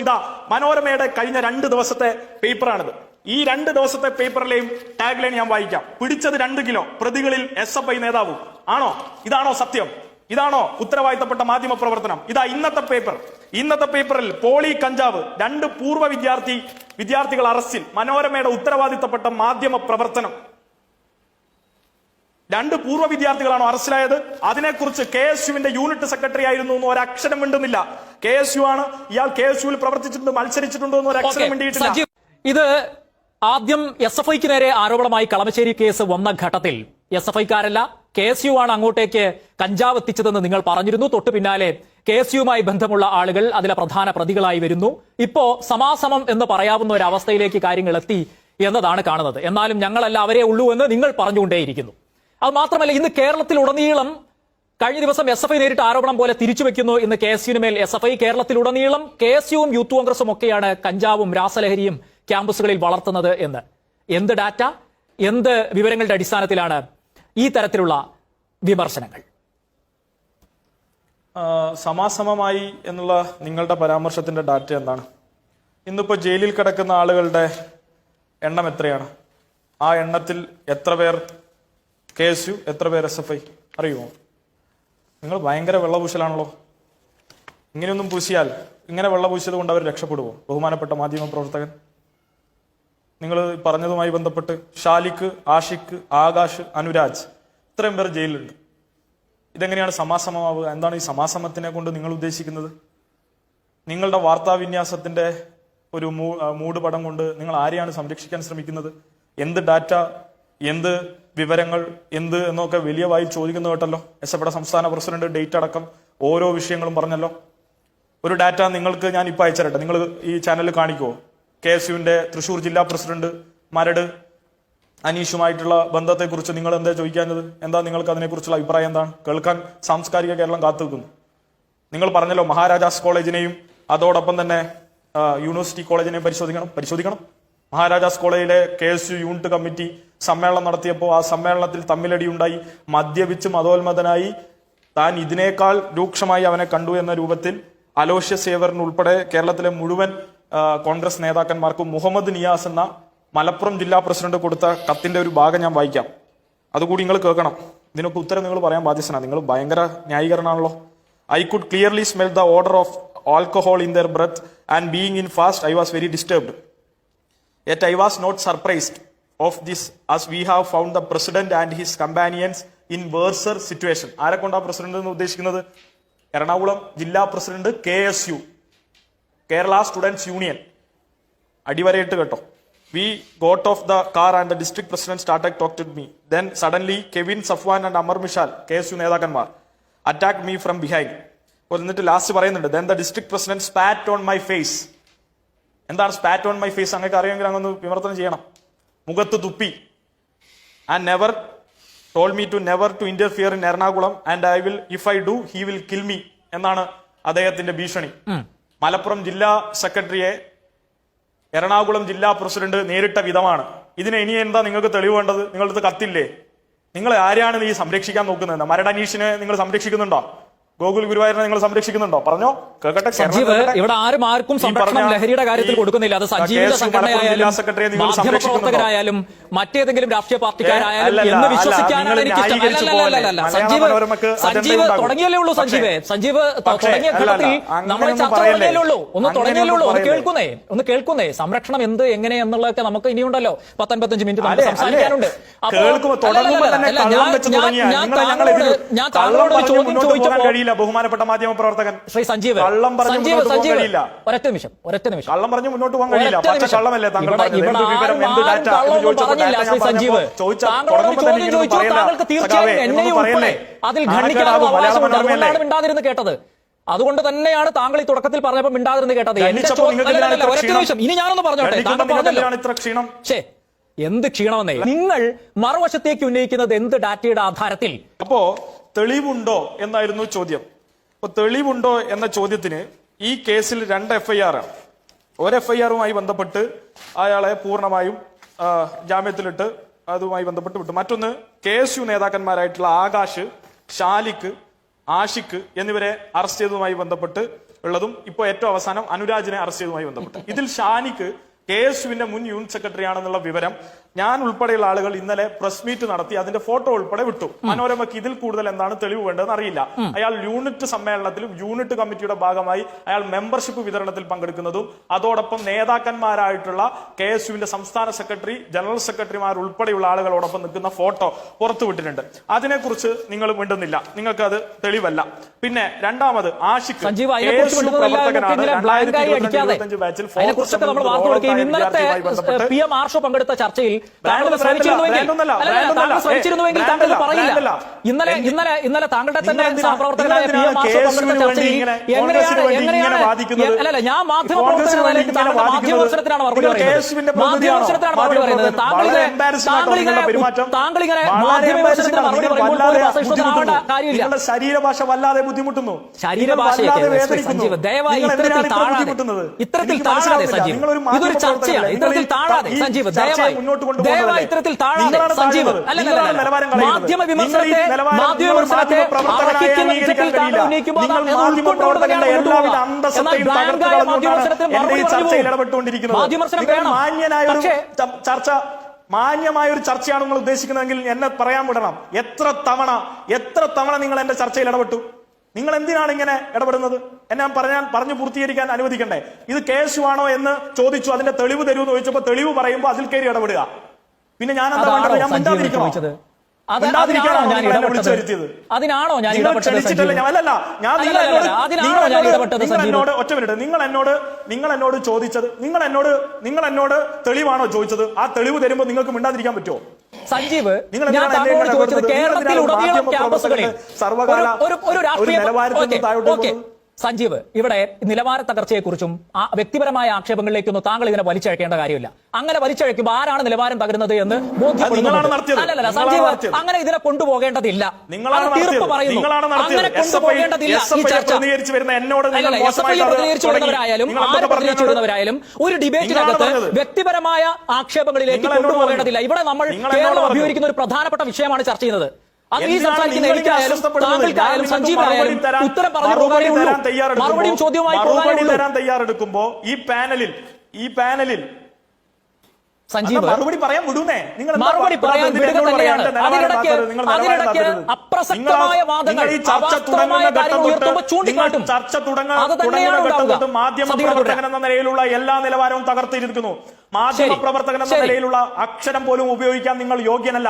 ഇതാ മനോരമയുടെ കഴിഞ്ഞ രണ്ട് ദിവസത്തെ പേപ്പറാണിത്. ഈ രണ്ട് ദിവസത്തെ പേപ്പറിലെയും ടാഗ് ലൈൻ ഞാൻ വായിക്കാം. പിടിച്ചത് രണ്ട് കിലോ. പ്രതികളിൽ എസ് എഫ് ഐ നേതാവും. ആണോ? ഇതാണോ സത്യം? ഇതാണോ ഉത്തരവാദിത്തപ്പെട്ട മാധ്യമ പ്രവർത്തനം? ഇതാ ഇന്നത്തെ പേപ്പർ. ഇന്നത്തെ പേപ്പറിൽ പോളി കഞ്ചാവ് രണ്ട് പൂർവ വിദ്യാർത്ഥി വിദ്യാർത്ഥികൾ അറസ്റ്റിൽ മനോരമയുടെ ഉത്തരവാദിത്തപ്പെട്ട മാധ്യമ പ്രവർത്തനം. രണ്ട് പൂർവ വിദ്യാർത്ഥികളാണോ അറസ്റ്റിലായത്. അതിനെക്കുറിച്ച് കെ എസ് യുവിന്റെ യൂണിറ്റ് സെക്രട്ടറി ആയിരുന്നു എന്ന് ഒരക്ഷരം മിണ്ടുന്നില്ല. കെ എസ് യു ആണ്. ഇയാൾ കെ എസ് യുവിൽ പ്രവർത്തിച്ചിട്ടുണ്ട് മത്സരിച്ചിട്ടുണ്ടോ എന്ന് ഒരക്ഷരം വേണ്ടിയിട്ടില്ല ഇത് ആദ്യം എസ് എഫ് ഐക്ക് നേരെ ആരോപണമായി കളമശ്ശേരി കേസ് വന്ന ഘട്ടത്തിൽ. എസ് എഫ് ഐക്കാരല്ല കെ എസ് യു ആണ് അങ്ങോട്ടേക്ക് കഞ്ചാവ് എത്തിച്ചതെന്ന് നിങ്ങൾ പറഞ്ഞിരുന്നു. തൊട്ടു പിന്നാലെ കെ എസ് യുമായി ബന്ധമുള്ള ആളുകൾ അതിലെ പ്രധാന പ്രതികളായി വരുന്നു. ഇപ്പോ സമാസമം എന്ന് പറയാവുന്ന ഒരു അവസ്ഥയിലേക്ക് കാര്യങ്ങൾ എത്തി എന്നതാണ് കാണുന്നത്. എന്നാലും ഞങ്ങളല്ല അവരെ ഉള്ളൂ എന്ന് നിങ്ങൾ പറഞ്ഞുകൊണ്ടേയിരിക്കുന്നു. അത് മാത്രമല്ല ഇന്ന് കേരളത്തിലുടനീളം കഴിഞ്ഞ ദിവസം എസ് എഫ് ഐ നേരിട്ട് ആരോപണം പോലെ തിരിച്ചു വെക്കുന്നു. ഇന്ന് കെ എസ് യുവിന് മേൽ എസ് എഫ് ഐ കേരളത്തിലുടനീളം കെ എസ് യുവും യൂത്ത് കോൺഗ്രസും ഒക്കെയാണ് കഞ്ചാവും രാസലഹരിയും ക്യാമ്പസുകളിൽ വളർത്തുന്നത് എന്ന്. എന്ത് ഡാറ്റ? എന്ത് വിവരങ്ങളുടെ അടിസ്ഥാനത്തിലാണ് ഈ തരത്തിലുള്ള വിമർശനങ്ങൾ? സമാസമമായി എന്നുള്ള നിങ്ങളുടെ പരാമർശത്തിന്റെ ഡാറ്റ എന്താണ്? ഇന്നിപ്പോ ജയിലിൽ കിടക്കുന്ന ആളുകളുടെ എണ്ണം എത്രയാണ്? ആ എണ്ണത്തിൽ എത്ര പേർ കെ എസ് യു എത്ര പേർ എസ് എഫ് ഐ? അറിയുമോ? നിങ്ങൾ ഭയങ്കര വെള്ളപൂശലാണല്ലോ. ഇങ്ങനെയൊന്നും പൂശിയാൽ ഇങ്ങനെ വെള്ളപൂശിയത് കൊണ്ട് അവർ രക്ഷപ്പെടുമോ ബഹുമാനപ്പെട്ട മാധ്യമ പ്രവർത്തകൻ. നിങ്ങൾ പറഞ്ഞതുമായി ബന്ധപ്പെട്ട് ഷാലിക്ക് ആഷിക്ക് ആകാശ് അനുരാജ് ഇത്രയും പേർ ജയിലിലുണ്ട്. ഇതെങ്ങനെയാണ് സമാസമമാവുക? എന്താണ് ഈ സമാസമത്തിനെ കൊണ്ട് നിങ്ങൾ ഉദ്ദേശിക്കുന്നത്? നിങ്ങളുടെ വാർത്താവിന്യാസത്തിന്റെ ഒരു മൂ- മൂടുപടം മൂട് പടം കൊണ്ട് നിങ്ങൾ ആരെയാണ് സംരക്ഷിക്കാൻ ശ്രമിക്കുന്നത്? എന്ത് ഡാറ്റ എന്ത് വിവരങ്ങൾ എന്ത് എന്നൊക്കെ വലിയ വായി ചോദിക്കുന്നു കേട്ടല്ലോ. എസ് എഫ് സംസ്ഥാന പ്രസിഡന്റ് ഡേറ്റ് അടക്കം ഓരോ വിഷയങ്ങളും പറഞ്ഞല്ലോ. ഒരു ഡാറ്റ നിങ്ങൾക്ക് ഞാൻ ഇപ്പൊ അയച്ചരട്ടെ നിങ്ങൾ ഈ ചാനലിൽ കാണിക്കുമോ കെ എസ് യുവിന്റെ തൃശൂർ ജില്ലാ പ്രസിഡന്റ് മരട് അനീഷുമായിട്ടുള്ള ബന്ധത്തെക്കുറിച്ച് നിങ്ങൾ എന്താ ചോദിക്കാഞ്ഞത്? എന്താ നിങ്ങൾക്ക് അതിനെക്കുറിച്ചുള്ള അഭിപ്രായം എന്താണ്? കേൾക്കാൻ സാംസ്കാരിക കേരളം കാത്തു നിൽക്കുന്നു നിങ്ങൾ പറഞ്ഞല്ലോ മഹാരാജാസ് കോളേജിനെയും അതോടൊപ്പം തന്നെ യൂണിവേഴ്സിറ്റി കോളേജിനെയും പരിശോധിക്കണം. പരിശോധിക്കണം. മഹാരാജാസ് കോളേജിലെ K S U unit committee സമ്മേളനം നടത്തിയപ്പോൾ ആ സമ്മേളനത്തിൽ തമ്മിലടി ഉണ്ടായി മദ്യപിച്ച് മതോന്മതനായി താൻ ഇതിനേക്കാൾ രൂക്ഷമായി അവനെ കണ്ടു എന്ന രൂപത്തിൽ അലോഷ്യ സേവറിൻ ഉൾപ്പെടെ കേരളത്തിലെ മുഴുവൻ കോൺഗ്രസ് നേതാക്കന്മാർക്കും മുഹമ്മദ് നിയാസ് എന്ന മലപ്പുറം ജില്ലാ പ്രസിഡന്റ് കൊടുത്ത കത്തിന്റെ ഒരു ഭാഗം ഞാൻ വായിക്കാം. അതുകൂടി നിങ്ങൾ കേൾക്കണം. ഇതിനൊക്കെ ഉത്തരം നിങ്ങൾ പറയാൻ ബാധ്യസ്ഥനാണ് നിങ്ങൾ ഭയങ്കര ന്യായീകരണമാണല്ലോ. I could clearly smell the order of alcohol in their breath and being in fast I was very disturbed Yet I was not surprised of this as we have found the president and his companions in worse situation ആരെ കൊണ്ടാ president എന്ന് ഉദ്ദേശിക്കുന്നത്? എറണാകുളം ജില്ലാ president K S U Kerala students union അടിവരയിട്ട് കേട്ടോ. We got off the car and the district president started talk to me then suddenly Kevin Safwan and Amar Mishal K S U നേതാക്കന്മാർ attack me from behind എന്നിട്ട് last പറയുന്നുണ്ട്. Then the district president spat on my face എന്താണ് spat on my face അങ്ങനെ അറിയാമെങ്കിൽ അങ്ങൊന്ന് വിമർത്തനം ചെയ്യണം. മുഖത്ത് തുപ്പി. And never told me to never to interfere in Ernakulam. And I will if I do he will kill me എന്നാണ് അദ്ദേഹത്തിന്റെ ഭീഷണി. മലപ്പുറം ജില്ലാ സെക്രട്ടറിയെ എറണാകുളം ജില്ലാ പ്രസിഡന്റ് നേരിട്ട വിധമാണ്. ഇതിന് ഇനി എന്താ നിങ്ങൾക്ക് തെളിവ് വേണ്ടത്? നിങ്ങളടുത്ത് കത്തില്ലേ? നിങ്ങൾ ആരെയാണ് നീ സംരക്ഷിക്കാൻ നോക്കുന്നത്? മരടനീഷിനെ നിങ്ങൾ സംരക്ഷിക്കുന്നുണ്ടോ? ഗോകുൽ ഗുരുവായൂരിനെ നിങ്ങൾ സംരക്ഷിക്കുന്നുണ്ടോ? പറഞ്ഞോ. കേൾക്കട്ടെ കേരളം സജീവ്. ഇവിടെ ആരും ആർക്കും സംരക്ഷണം ലഹരിയുടെ കാര്യത്തിൽ കൊടുക്കുന്നില്ല. അത് സജീവിത ജില്ലാ സംഘടനയായാലും മാധ്യമപ്രവർത്തകരായാലും മറ്റേതെങ്കിലും രാഷ്ട്രീയ പാർട്ടിക്കാരായാലും എന്ന് വിശ്വസിക്കാനാണ് എനിക്ക്. സജീവ് സജീവ് തുടങ്ങിയല്ലേ ഉള്ളൂ സജീവ് സജീവ് തുടങ്ങിയ ഘട്ടത്തിൽ നമ്മൾ ചർച്ച തുടങ്ങിയല്ലേ ഉള്ളൂ. ഒന്ന് തുടങ്ങിയല്ലേ ഉള്ളൂ. ഒന്ന് കേൾക്കുന്നേ ഒന്ന് കേൾക്കുന്നേ. സംരക്ഷണം എന്ത് എങ്ങനെ എന്നുള്ളതൊക്കെ നമുക്ക് ഇനിയുണ്ടല്ലോ. പത്തൊൻപത്തഞ്ച് മിനിറ്റ് നമുക്ക് സംസാരിക്കാനുണ്ട്? അപ്പോൾ- ഞാൻ താങ്കളോട് ചോദ്യം ചോദിച്ചപ്പോൾ കഴിയില്ല ബഹുമാനപ്പെട്ട മാധ്യമ പ്രവർത്തകൻ. ശ്രീ സഞ്ജീവ് കള്ളം പറഞ്ഞു സഞ്ജീവ് സഞ്ജീവ് കഴിയില്ല. ഒരൊറ്റ നിമിഷം ഒരൊറ്റ നിമിഷം. കള്ളം പറഞ്ഞു മുന്നോട്ട് പോകാൻ കഴിയില്ല. പക്ഷേ കള്ളമല്ലേ താങ്കൾ താങ്കൾക്ക് തീർച്ചയായും എന്നെയും ഉൾപ്പെടെ അതിൽ ഖണ്ഡിക്കാനുള്ള അവകാശമുണ്ട്. അതുകൊണ്ടാണ് മിണ്ടാതിരുന്ന് കേട്ടത്. അതുകൊണ്ട് തന്നെയാണ് താങ്കൾ ഈ തുടക്കത്തിൽ പറഞ്ഞപ്പോൾ മിണ്ടാതിരുന്ന് കേട്ടത്. ഒരൊറ്റ നിമിഷം. ഇനി ഞാനൊന്ന് പറഞ്ഞോട്ടെ. താങ്കൾ പറഞ്ഞല്ലോ. ഛേ എന്ത് ക്ഷീണമെന്നേ? നിങ്ങൾ മറുവശത്തേക്ക് ഉന്നയിക്കുന്നത് എന്ത് ഡാറ്റയുടെ ആധാരത്തിൽ? അപ്പോ തെളിവുണ്ടോ എന്നായിരുന്നു ചോദ്യം. അപ്പൊ തെളിവുണ്ടോ എന്ന ചോദ്യത്തിന് ഈ കേസിൽ രണ്ട് എഫ് ഐ ആർ ആണ്. ഒരു എഫ് ഐ ആറുമായി ബന്ധപ്പെട്ട് അയാളെ പൂർണമായും ജാമ്യത്തിലിട്ട് അതുമായി ബന്ധപ്പെട്ട് വിട്ടു. മറ്റൊന്ന് കെ എസ് യു നേതാക്കന്മാരായിട്ടുള്ള ആകാശ് ഷാലിക്ക് ആഷിക്ക് എന്നിവരെ അറസ്റ്റ് ചെയ്തതുമായി ബന്ധപ്പെട്ട് ഉള്ളതും ഇപ്പോൾ ഏറ്റവും അവസാനം അനുരാജിനെ അറസ്റ്റ് ചെയ്തതുമായി ബന്ധപ്പെട്ട്. ഇതിൽ ഷാനിക്ക് കെ എസ് യുവിന്റെ മുൻ യൂണിറ്റ് സെക്രട്ടറി ആണെന്നുള്ള വിവരം ഞാൻ ഉൾപ്പെടെയുള്ള ആളുകൾ ഇന്നലെ പ്രസ് മീറ്റ് നടത്തി അതിന്റെ ഫോട്ടോ ഉൾപ്പെടെ വിട്ടു. മനോരമയ്ക്ക് ഇതിൽ കൂടുതൽ എന്താണ് തെളിവ് വേണ്ടതെന്ന് അറിയില്ല. അയാൾ യൂണിറ്റ് സമ്മേളനത്തിലും യൂണിറ്റ് കമ്മിറ്റിയുടെ ഭാഗമായി അയാൾ മെമ്പർഷിപ്പ് വിതരണത്തിൽ പങ്കെടുക്കുന്നതും അതോടൊപ്പം നേതാക്കന്മാരായിട്ടുള്ള കെ എസ് യുവിന്റെ സംസ്ഥാന സെക്രട്ടറി ജനറൽ സെക്രട്ടറിമാർ ഉൾപ്പെടെയുള്ള ആളുകളോടൊപ്പം നിൽക്കുന്ന ഫോട്ടോ പുറത്തുവിട്ടിട്ടുണ്ട് അതിനെക്കുറിച്ച് നിങ്ങൾ മിണ്ടുന്നില്ല. നിങ്ങൾക്ക് അത് തെളിവല്ല. പിന്നെ രണ്ടാമത് ആഷിഖ് സഞ്ജീവ് അതിനെക്കുറിച്ച് KSU മിണ്ടുന്നില്ല പ്രവർത്തകനാണ്. ഇങ്ങനെ ബ്ലാങ്ക് ആയി 2022 അടിക്കാതെ 25 ബാച്ചിൽ ഇന്നലത്തെ ബന്ധപ്പെട്ട് പി എം ആർഷോ പങ്കെടുത്ത ചർച്ചയിൽ താങ്കൾ ശ്രമിച്ചിരുന്നുവെങ്കിൽ താങ്കൾ പറയില്ല. ഇന്നലെ ഇന്നലെ ഇന്നലെ താങ്കളുടെ തന്നെ നിങ്ങളെന്തിനാ- സഹപ്രവർത്തകനായ പി എം നിങ്ങളെന്തിനാ പങ്കെടുത്ത വേണ്ടി ചർച്ചയിൽ ഇങ്ങനെ എങ്ങനെയാണ് ഇങ്ങനെ എങ്ങനെയാണ് അല്ലല്ല ഞാൻ മാധ്യമ ഈ കോൺഗ്രസിന് പ്രവർത്തകനായ വേണ്ടി താങ്കൾ ഇങ്ങനെ മാധ്യമവത്സരത്തിനാണ് മറുപടി പറയുന്നത്? മാധ്യമവത്സരത്തിനാണ് മറുപടി പറയുന്നത്. പറയുമ്പോൾ. കാര്യമില്ല. ശരീരഭാഷ വല്ലാതെ ബുദ്ധിമുട്ടുന്നു. ശരീരഭാഷയൊക്കെ നിങ്ങൾ വല്ലാതെ ശ്രീ വേദനിക്കുന്നു. സഞ്ജീവ്, ദയവായി ഇത്തരത്തിൽ താഴാതെ. ഇത്തരത്തിൽ താഴാതെ സജീവ് ഇതൊരു ചർച്ചയാണ്. ഇത്തരത്തിൽ താഴാതെ സജീവ് ദയവായി. മുന്നോട്ട് ദയവായി? ഇത്തരത്തിൽ താഴാതെ സഞ്ജീവ്. മാധ്യമ വിമർശനത്തെ വിമർശനത്തെ അർഹിക്കുന്ന വിധത്തിൽ താങ്കൾ ഉന്നയിക്കുമ്പോൾ എന്നാൽ മറുപടി വേണം. പക്ഷേ ചർച്ച മാന്യമായ ഒരു ചർച്ചയാണ് നിങ്ങൾ ഉദ്ദേശിക്കുന്നതെങ്കിൽ എന്നെ പറയാൻ വിടണം. എത്ര തവണ എത്ര തവണ നിങ്ങൾ എന്റെ ചർച്ചയിൽ ഇടപെട്ടു? നിങ്ങൾ എന്തിനാണ് ഇങ്ങനെ ഇടപെടുന്നത്? എന്നെ പറഞ്ഞാൽ പറഞ്ഞു പൂർത്തീകരിക്കാൻ അനുവദിക്കണ്ടേ? ഇത് കേസ് ആണോ എന്ന് ചോദിച്ചു അതിന്റെ തെളിവ് തരൂ എന്ന് ചോദിച്ചപ്പോൾ തെളിവ് പറയുമ്പോൾ അതിൽ കയറി ഇടപെടുക. പിന്നെ ഞാൻ എന്താ വേണ്ടത്? ഞാൻ മിണ്ടാതിരിക്കണോ? അതിനാണോ ഞാൻ എന്നോട് ഒറ്റ മിനിറ്റ് നിങ്ങൾ എന്നോട് നിങ്ങൾ എന്നോട് ചോദിച്ചത് നിങ്ങൾ എന്നോട് നിങ്ങൾ എന്നോട് തെളിവാണോ ചോദിച്ചത്? ആ തെളിവ് തരുമ്പോൾ നിങ്ങൾക്ക് മിണ്ടാതിരിക്കാൻ പറ്റുമോ? സഞ്ജീവ് നിങ്ങൾ ഞാൻ താങ്കളോട് ചോദിച്ചത്? കേരളത്തിൽ ഉടനീളം ക്യാമ്പസുകളിൽ ഒരു രാഷ്ട്രീയ സഞ്ജീവ് ഇവിടെ നിലവാര തകർച്ചയെക്കുറിച്ചും ആ വ്യക്തിപരമായ ആക്ഷേപങ്ങളിലേക്കൊന്നും താങ്കൾ ഇതിനെ വലിച്ചഴക്കേണ്ട കാര്യമില്ല. അങ്ങനെ വലിച്ചഴക്കുമ്പോൾ ആരാണ് നിലവാരം തകരുന്നത് എന്ന്. അല്ലല്ല സഞ്ജീവ് അങ്ങനെ ഇതിനെ കൊണ്ടുപോകേണ്ടതില്ല. ായാലും തീർപ്പ്. പറയുന്നു. അങ്ങനെ കൊണ്ടുപോകേണ്ടതില്ല ഈ ചർച്ച. പ്രതികരിച്ച് വരുന്ന എന്നോട് നിങ്ങൾ എസ് എഫ് ഐ മോശമായിട്ട് അത് പ്രതികരിച്ചു തുടങ്ങി. വരുന്നവരായാലും ആര് പ്രതികരിച്ചു വരുന്നവരായാലും ഒരു ഡിബേറ്റിനകത്ത് വ്യക്തിപരമായ ആക്ഷേപങ്ങളിലേക്ക് കൊണ്ടുപോകേണ്ടതില്ല. ഇവിടെ നമ്മൾ കേരളം. അഭിമുഖീകരിക്കുന്ന ഒരു പ്രധാനപ്പെട്ട വിഷയമാണ് ചർച്ച ചെയ്യുന്നത്. അത് ഈ സംസാരിക്കുന്ന എനിക്കായാലും? താങ്കൾക്കായാലും ഉത്തരം പറഞ്ഞു മറുപടിയും ചോദ്യവുമായി തരാൻ തയ്യാറെടുക്കുമ്പോ ഈ പാനലിൽ ഈ പാനലിൽ സഞ്ജീവ് മറുപടി പറയാൻ വിടുന്നേ. നിങ്ങൾ മറുപടി? പറയാൻ വിടുക തന്നെയാണ് അതിനിടയ്ക്ക് അപ്രസക്തമായ വാദങ്ങൾ ചർച്ച തുടങ്ങുന്ന ഘട്ടം ചൂണ്ടിക്കാട്ടും. ചർച്ച തുടങ്ങുന്ന മാധ്യമ സതീർ പ്രവർത്തകൻ എന്ന നിലയിലുള്ള എല്ലാ നിലവാരവും തകർത്തിരിക്കുന്നു. മാധ്യമ പ്രവർത്തകൻ എന്ന നിലയിലുള്ള അക്ഷരം പോലും ഉപയോഗിക്കാൻ നിങ്ങൾ യോഗ്യനല്ല.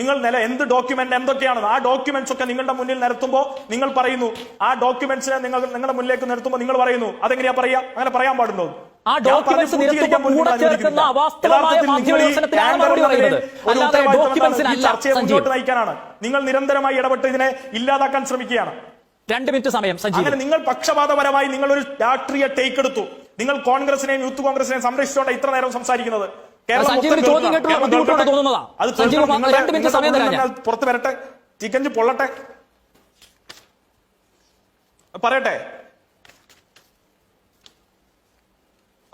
നിങ്ങൾ നില എന്ത് ഡോക്യുമെന്റ് എന്തൊക്കെയാണ്? ആ ഡോക്യുമെന്റ്സ് ഒക്കെ നിങ്ങളുടെ മുന്നിൽ നിരത്തുമ്പോൾ നിങ്ങൾ പറയുന്നു. ആ ഡോക്യുമെന്റ്സിനെ നിങ്ങൾ നിങ്ങളുടെ മുന്നിലേക്ക് നിരത്തുമ്പോൾ നിങ്ങൾ പറയുന്നു. അതെങ്ങനെയാ പറയാ അങ്ങനെ പറയാൻ പാടുണ്ടോ? ആ ഡോക്യുമെന്റ്സ് നിരത്തുമ്പോൾ കൂടെ ചേർക്കുന്ന അവാസ്തവമായ മറുപടി പറയുന്നത്. അല്ലാതെ മുന്നോട്ട് നയിക്കാനാണ്. നിങ്ങൾ നിരന്തരമായി ഇടപെട്ട് ഇതിനെ ഇല്ലാതാക്കാൻ ശ്രമിക്കുകയാണ്. രണ്ട് മിനിറ്റ് സമയം അങ്ങനെ നിങ്ങൾ പക്ഷപാതപരമായി നിങ്ങൾ ഒരു രാഷ്ട്രീയ ടേക്ക് എടുത്തു. നിങ്ങൾ കോൺഗ്രസിനെയും യൂത്ത് കോൺഗ്രസിനെയും സംരക്ഷിച്ചുകൊണ്ട് ഇത്ര നേരം സംസാരിക്കുന്നത്. കേരളം സഞ്ജീവിന് ചോദ്യം. കേട്ടുള്ള ബുദ്ധിമുട്ടാണ് തോന്നുന്നതാ. രണ്ട് മിനിറ്റ് സമയം തരാം പുറത്ത് വരട്ടെ. ചിക്കഞ്ച് പൊള്ളട്ടെ. പറയട്ടെ.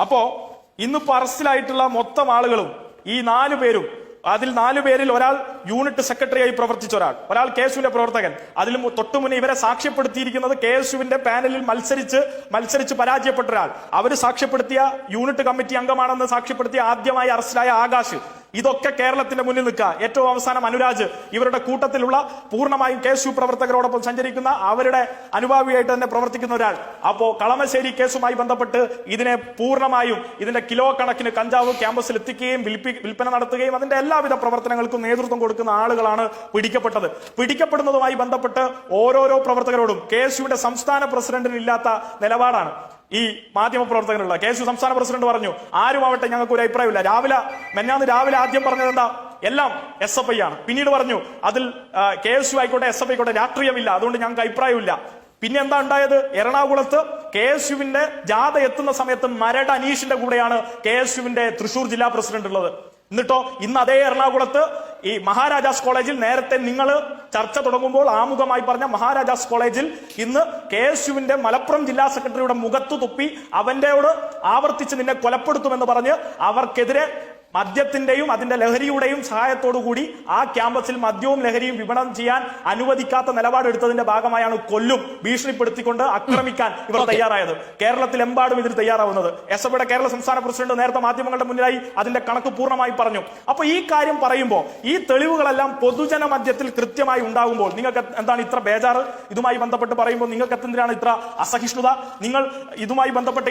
അപ്പോ ഇന്ന് പറസിലായിട്ടുള്ള മൊത്തം ആളുകളും ഈ നാലു പേരും അതിൽ നാലു പേരിൽ ഒരാൾ യൂണിറ്റ് സെക്രട്ടറിയായി പ്രവർത്തിച്ച ഒരാൾ. ഒരാൾ കെ പ്രവർത്തകൻ. അതിൽ തൊട്ടു മുന്നേ ഇവരെ സാക്ഷ്യപ്പെടുത്തിയിരിക്കുന്നത് കെ പാനലിൽ മത്സരിച്ച് മത്സരിച്ച് പരാജയപ്പെട്ട ഒരാൾ. അവർ സാക്ഷ്യപ്പെടുത്തിയ യൂണിറ്റ് കമ്മിറ്റി അംഗമാണെന്ന് സാക്ഷ്യപ്പെടുത്തിയ ആദ്യമായി അറസ്റ്റിലായ ആകാശ്. ഇതൊക്കെ കേരളത്തിന്റെ മുന്നിൽ നിൽക്കുക. ഏറ്റവും അവസാനം അനുരാജ് ഇവരുടെ കൂട്ടത്തിലുള്ള പൂർണമായും കെ എസ് പ്രവർത്തകരോടൊപ്പം സഞ്ചരിക്കുന്ന അവരുടെ അനുഭാവിയായിട്ട് തന്നെ പ്രവർത്തിക്കുന്ന ഒരാൾ. അപ്പോ കളമശ്ശേരി കേസുമായി ബന്ധപ്പെട്ട് ഇതിനെ പൂർണമായും ഇതിന്റെ കിലോ കണക്കിന് കഞ്ചാവ് ക്യാമ്പസിൽ എത്തിക്കുകയും വിൽപ്പി- വിൽപ്പന നടത്തുകയും അതിന്റെ എല്ലാവിധ പ്രവർത്തനങ്ങൾക്കും നേതൃത്വം കൊടുക്കുന്ന ആളുകളാണ് പിടിക്കപ്പെട്ടത്. പിടിക്കപ്പെടുന്നതുമായി ബന്ധപ്പെട്ട് ഓരോരോ പ്രവർത്തകരോടും കെ സംസ്ഥാന പ്രസിഡന്റിന് ഇല്ലാത്ത നിലപാടാണ്. ഈ മാധ്യമ പ്രവർത്തകനുള്ള കെ സംസ്ഥാന പ്രസിഡന്റ് പറഞ്ഞു ആരും ആവട്ടെ ഞങ്ങൾക്ക് ഒരു അഭിപ്രായമില്ല. രാവിലെ മെന്നാന്ന് രാവിലെ ആദ്യം പറഞ്ഞത് എന്താ? എല്ലാം എസ് എഫ് ഐ ആണ്. പിന്നീട് പറഞ്ഞു അതിൽ കെ എസ് യു ആയിക്കോട്ടെ എസ് എഫ് ആയിക്കോട്ടെ രാഷ്ട്രീയമില്ല. അതുകൊണ്ട് ഞങ്ങൾക്ക് അഭിപ്രായമില്ല. പിന്നെ എന്താ ഉണ്ടായത്? എറണാകുളത്ത് കെ എസ് യുവിന്റെ ജാഥ എത്തുന്ന സമയത്ത് മരട് അനീഷിന്റെ കൂടെയാണ് കെ എസ് യുവിന്റെ തൃശൂർ ജില്ലാ പ്രസിഡന്റ് ഉള്ളത്. എന്നിട്ടോ ഇന്ന് അതേ എറണാകുളത്ത് ഈ മഹാരാജാസ് കോളേജിൽ നേരത്തെ നിങ്ങൾ ചർച്ച തുടങ്ങുമ്പോൾ ആമുഖമായി പറഞ്ഞ മഹാരാജാസ് കോളേജിൽ ഇന്ന് കെ എസ് യുവിന്റെ മലപ്പുറം ജില്ലാ സെക്രട്ടറിയുടെ മുഖത്തു തുപ്പി അവന്റെയോട് ആവർത്തിച്ച് നിന്നെ കൊലപ്പെടുത്തുമെന്ന് പറഞ്ഞ് അവർക്കെതിരെ മദ്യത്തിന്റെയും അതിന്റെ ലഹരിയുടെയും സഹായത്തോടു കൂടി ആ ക്യാമ്പസിൽ മദ്യവും ലഹരിയും വിപണനം ചെയ്യാൻ അനുവദിക്കാത്ത നിലപാടെടുത്തതിന്റെ ഭാഗമായാണ് കൊല്ലും ഭീഷണിപ്പെടുത്തിക്കൊണ്ട് ആക്രമിക്കാൻ ഇവർ. തയ്യാറായത്. കേരളത്തിലെമ്പാടും ഇതിന് തയ്യാറാവുന്നത്. എസ് എഫയുടെ കേരള സംസ്ഥാന പ്രസിഡന്റ് നേരത്തെ മാധ്യമങ്ങളുടെ മുന്നിലായി അതിന്റെ കണക്ക് പൂർണമായി പറഞ്ഞു. അപ്പൊ ഈ കാര്യം പറയുമ്പോൾ ഈ തെളിവുകളെല്ലാം പൊതുജന മദ്യത്തിൽ കൃത്യമായി ഉണ്ടാകുമ്പോൾ നിങ്ങൾക്ക് എന്താണ് ഇത്ര ബേജാറ്? ഇതുമായി ബന്ധപ്പെട്ട് പറയുമ്പോൾ നിങ്ങൾക്ക് എന്തിനാണ് ഇത്ര അസഹിഷ്ണുത? നിങ്ങൾ ഇതുമായി ബന്ധപ്പെട്ട്